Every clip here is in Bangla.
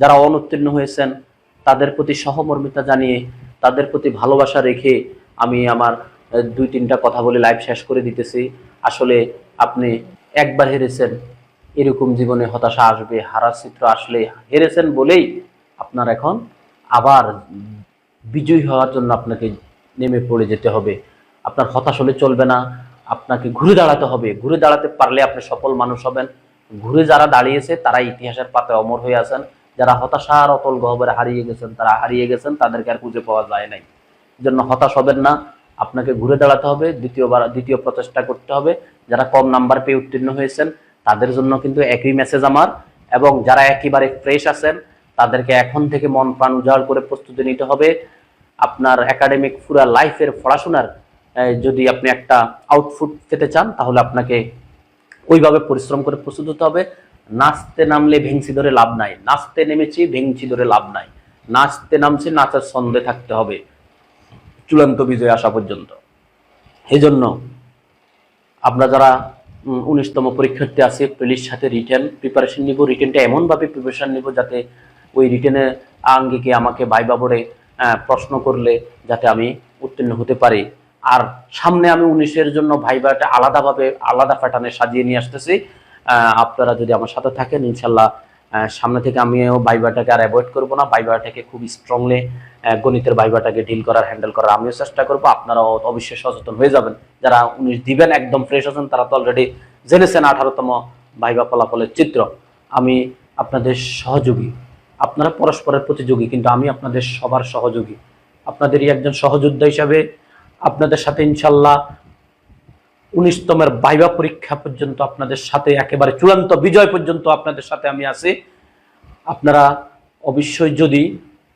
যারা অনুত্তীর্ণ হয়েছেন, তাদের প্রতি সহমর্মিতা জানিয়ে, তাদের প্রতি ভালোবাসা রেখে আমি আমার দুই তিনটা কথা বলে লাইভ শেষ করে দিতেছি। আসলে আপনি একবার হেরেছেন, এরকম জীবনে হতাশা আসবে, হারার চিত্র আসলে হেরেছেন বলেই আপনার এখন আবার বিজয়ী হওয়ার জন্য আপনাকে নেমে পড়ে যেতে হবে। আপনার হতাশ হলে চলবে না, আপনাকে ঘুরে দাঁড়াতে হবে। ঘুরে দাঁড়াতে পারলে আপনি সফল মানুষ হবেন। ঘুরে যারা দাঁড়িয়েছে তারা ইতিহাসের পাতায় অমর হয়ে আছেন। যারা হতাশার অতল গহবরে হারিয়ে গেছেন, তারা হারিয়ে গেছেন, তাদেরকে আর খুঁজে পাওয়া যায় নাই। জন্য হতাশ হবেন না। আপনাকে ঘুরে দাঁড়াতে হবে, দ্বিতীয়বার, দ্বিতীয় প্রচেষ্টা করতে হবে। যারা কম নাম্বার পেয়ে উত্তীর্ণ হয়েছেন, তাদের জন্য কিন্তু একই মেসেজ আমার। এবং যারা একেবারে ফ্রেশ আছেন, তাদেরকে এখন থেকে মন প্রাণ উজাড় করে প্রস্তুতি নিতে হবে। আপনার একাডেমিক পুরা লাইফের পড়াশোনার যদি আপনি একটা আউটপুট পেতে চান, তাহলে আপনাকে ওইভাবে পরিশ্রম করে প্রস্তুত হতে হবে। নাচতে নামলে ভেংসি ধরে লাভ নাই। নাচতে নেমেছি ভেংসি ধরে লাভ নাই। নাচতে নামছি নাচার ছন্দে থাকতে হবে। চূড়ান্ত বিজয় আসা পর্যন্ত। এই জন্য আমরা যারা উনিশতম পরীক্ষার্থী আছে পুলিশ সাথে রিটেন প্রিপারেশন নিব। রিটেনটা এমনভাবে প্রিপারেশন নিব যাতে ওই রিটেনের আঙ্গিকে আমাকে বোর্ডে আহ, প্রশ্ন করলে যাতে আমি উত্তীর্ণ হতে পারি। আর সামনে আমি উনিশের জন্য ভাইবাটা আলাদাভাবে আলাদা প্যাটার্নে সাজিয়ে নিয়ে আসতেছি। আপনারা যদি আমার সাথে থাকেন, ইনশাল্লাহ সামনে থেকে আমিও বাইবাটাকে আর অ্যাভয়েড করব না। বাইবাটাকে খুব স্ট্রংলি গণিতের বাইবাটাকে ডিল করার হ্যান্ডেল করার আমিও চেষ্টা করব। আপনারাও অবশ্যই সচেতন হয়ে যাবেন। যারা উনিশ দিবেন, একদম ফ্রেশ আছেন, তারা তো অলরেডি জেনেছেন আঠারোতম ভাইবা ফলাফলের চিত্র। আমি আপনাদের সহযোগী। আপনারা পরস্পরের প্রতিযোগী, কিন্তু আমি আপনাদের সবার সহযোগী। আপনাদেরই একজন সহযোদ্ধা হিসাবে আপনাদের সাথে ইনশাল্লাহ উনিশতমের বাইবা পরীক্ষা পর্যন্ত আপনাদের সাথে, একেবারে চূড়ান্ত বিজয় পর্যন্ত আপনাদের সাথে আমি আছি। আপনারা অবশ্যই যদি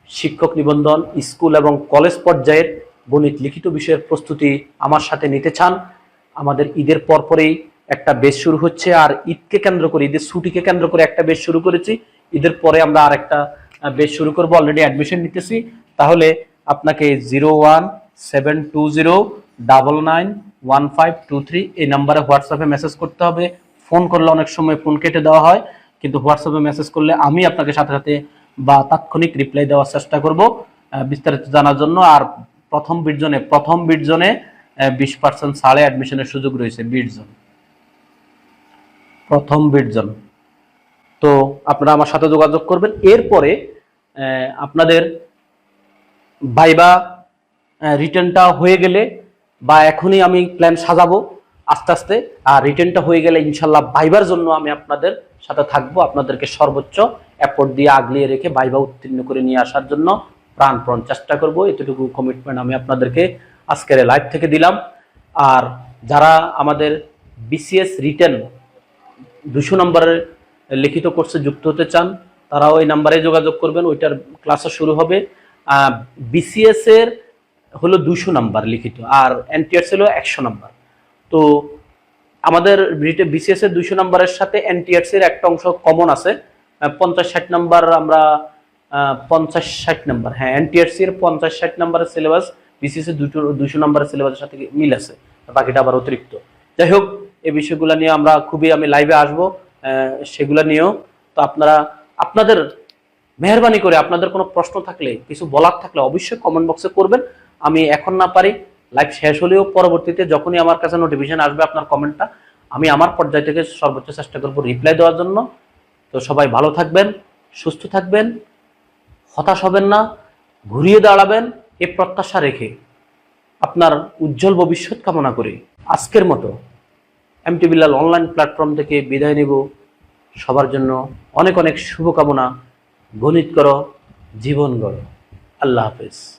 শিক্ষক নিবন্ধন, স্কুল এবং কলেজ পর্যায়ের গণিত লিখিত বিষয়ের প্রস্তুতি আমার সাথে নিতে চান, আমাদের ঈদের পরপরেই একটা বেশ শুরু হচ্ছে, আর ঈদকে কেন্দ্র করে, ঈদের ছুটিকে কেন্দ্র করে একটা বেশ শুরু করেছি। ঈদের পরে আমরা আর একটা বেশ শুরু করব অলরেডি অ্যাডমিশন নিতেছি। তাহলে আপনাকে zero one seven two zero double nine one five two three এই নাম্বারে হোয়াটসঅ্যাপে মেসেজ করতে হবে। ফোন করলে অনেক সময় ফোন কেটে দেওয়া হয়, কিন্তু হোয়াটসঅ্যাপে মেসেজ করলে আমি আপনাকে সাথে সাথে বা তাৎক্ষণিক রিপ্লাই দেওয়ার চেষ্টা করব বিস্তারিত জানার জন্য। আর প্রথম বিটজনে প্রথম বিটজনে বিশ পার্সেন্ট ছাড়ে অ্যাডমিশনের সুযোগ রয়েছে বিটজন প্রথম বিটজন তো আপনারা আমার সাথে যোগাযোগ করবেন। এরপরে আপনাদের ভাইবা রিটার্নটা হয়ে গেলে বা এখনই আমি প্ল্যান সাজাবো আস্তে আস্তে। আর রিটার্নটা হয়ে গেলে ইনশাল্লাহ ভাইবার জন্য আমি আপনাদের সাথে থাকব, আপনাদেরকে সর্বোচ্চ অ্যাপোর্ট দিয়ে আগলিয়ে রেখে ভাইবা উত্তীর্ণ করে নিয়ে আসার জন্য প্রাণপণ চেষ্টা করব। এতটুকু কমিটমেন্ট আমি আপনাদেরকে আজকের লাইভ থেকে দিলাম। আর যারা আমাদের বিসিএস রিটার্ন দুশো নম্বরের লিখিত কোর্সে যুক্ত হতে চান তারা ওই নাম্বারে যোগাযোগ করবেন। ওইটার ক্লাসও শুরু হবে। বিসিএস এর হলো দুশো নাম্বার লিখিত, আর এনটিআরস হলো একশো নাম্বার। তো আমাদের বিসিএস এর দুশো নাম্বারের সাথে এনটিআরস এর একটা অংশ কমন আছে পঞ্চাশ ষাট নাম্বার আমরা পঞ্চাশ ষাট নাম্বার হ্যাঁ এনটিআরসি এর পঞ্চাশ ষাট নাম্বারের সিলেবাস বিসিএস এর দুটো দুশো নাম্বারের সিলেবাসের সাথে মিল আছে, বাকিটা আবার অতিরিক্ত। যাই হোক, এই বিষয়গুলো নিয়ে আমরা খুবই, আমি লাইভে আসব সেগুলো নিয়েও। তো আপনারা, আপনাদের মেহরবানি করে আপনাদের কোনো প্রশ্ন থাকলে, কিছু বলার থাকলে অবশ্যই কমেন্ট বক্সে করবেন। আমি এখন না পারি লাইভ শেষ হলেও পরবর্তীতে যখনই আমার কাছে নোটিফিকেশন আসবে আপনার কমেন্টটা আমি আমার পর্যায় থেকে সর্বোচ্চ চেষ্টা করব রিপ্লাই দেওয়ার জন্য। তো সবাই ভালো থাকবেন, সুস্থ থাকবেন, হতাশ হবেন না, ঘুরিয়ে দাঁড়াবেন, এ প্রত্যাশা রেখে আপনার উজ্জ্বল ভবিষ্যৎ কামনা করি। আজকের মতো এমটি বিল্লাল অনলাইন প্ল্যাটফর্ম থেকে বিদায় নেব। সবার জন্য অনেক অনেক শুভকামনা। গণিত করো, জীবন গড়ো। আল্লাহ হাফেজ।